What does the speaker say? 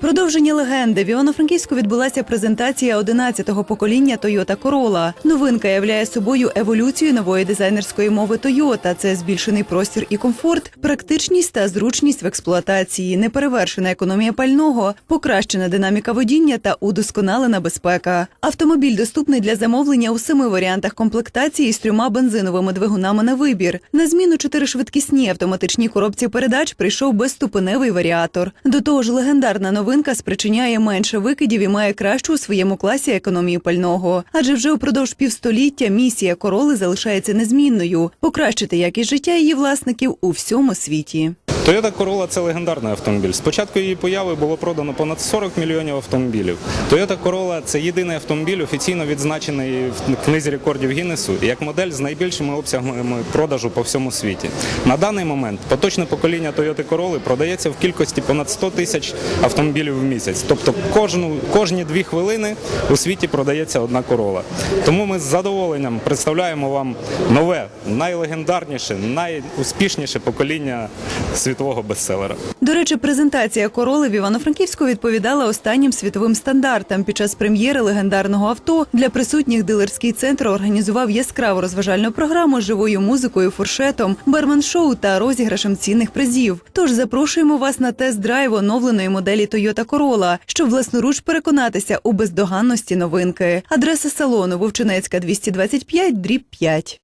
Продовження легенди в Івано-Франківську відбулася презентація 11-го покоління Toyota Corolla. Новинка являє собою еволюцію нової дизайнерської мови Toyota. Це збільшений простір і комфорт, практичність та зручність в експлуатації, неперевершена економія пального, покращена динаміка водіння та удосконалена безпека. Автомобіль доступний для замовлення у семи варіантах комплектації з трьома бензиновими двигунами на вибір. На зміну чотиришвидкісній автоматичній коробці передач прийшов безступеневий варіатор. До того ж, легендарна новинка спричиняє менше викидів і має кращу у своєму класі економію пального. Адже вже упродовж півстоліття місія короли залишається незмінною покращити якість життя її власників у всьому світі. Toyota Corolla – це легендарний автомобіль. Спочатку її появи було продано понад 40 мільйонів автомобілів. Toyota Corolla – це єдиний автомобіль, офіційно відзначений в книзі рекордів Гіннесу як модель з найбільшими обсягами продажу по всьому світі. На даний момент поточне покоління Toyota Corolla продається в кількості понад 100 тисяч автомобілів в місяць. Тобто кожну, кожні дві хвилини у світі продається одна Corolla. Тому ми з задоволенням представляємо вам нове, найлегендарніше, найуспішніше покоління світового бестселера. До речі, презентація короли Івано-Франківську відповідала останнім світовим стандартам. Під час прем'єри легендарного авто для присутніх дилерський центр організував яскраву розважальну програму з живою музикою, фуршетом, бармен-шоу та розіграшем цінних призів. Тож запрошуємо вас на тест-драйв оновленої моделі Toyota Corolla, щоб власноруч переконатися у бездоганності новинки. Адреса салону Вовчинецька 225, дріб 5.